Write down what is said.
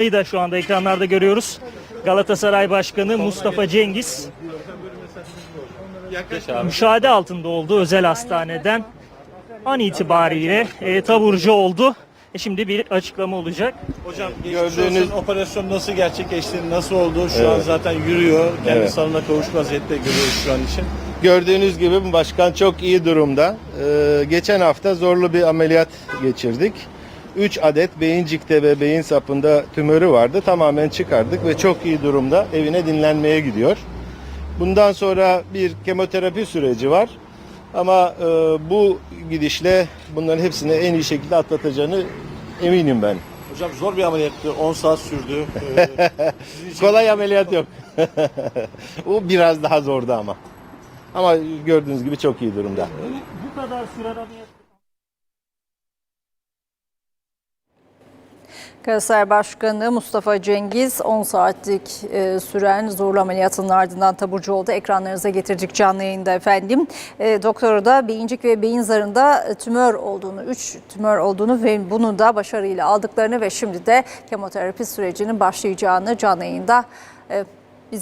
da şu anda ekranlarda görüyoruz. Galatasaray Başkanı Mustafa Cengiz müşahede altında olduğu özel hastaneden an itibariyle e, taburcu oldu. E, şimdi bir açıklama olacak. Hocam Gördüğünüz- gördüğünüz operasyon nasıl gerçekleşti, nasıl oldu? Şu an zaten yürüyor. Kendi Evet. sağlığına kavuşmuş vaziyette görüyoruz şu an için. Gördüğünüz gibi başkan çok iyi durumda. Ee, geçen hafta zorlu bir ameliyat geçirdik. 3 adet beyincikte ve beyin sapında tümörü vardı. Tamamen çıkardık ve çok iyi durumda. Evine dinlenmeye gidiyor. Bundan sonra bir kemoterapi süreci var. Ama e, bu gidişle bunların hepsini en iyi şekilde atlatacağını eminim ben. Hocam zor bir ameliyattı. 10 saat sürdü. Ee, için Kolay ameliyat yok. o biraz daha zordu ama. Ama gördüğünüz gibi çok iyi durumda. Bu kadar süren ameliyat Galatasaray Başkanı Mustafa Cengiz 10 saatlik e, süren zorlu ameliyatının ardından taburcu oldu. Ekranlarınıza getirdik canlı yayında efendim. E, doktoru da beyincik ve beyin zarında tümör olduğunu, 3 tümör olduğunu ve bunu da başarıyla aldıklarını ve şimdi de kemoterapi sürecinin başlayacağını canlı yayında e,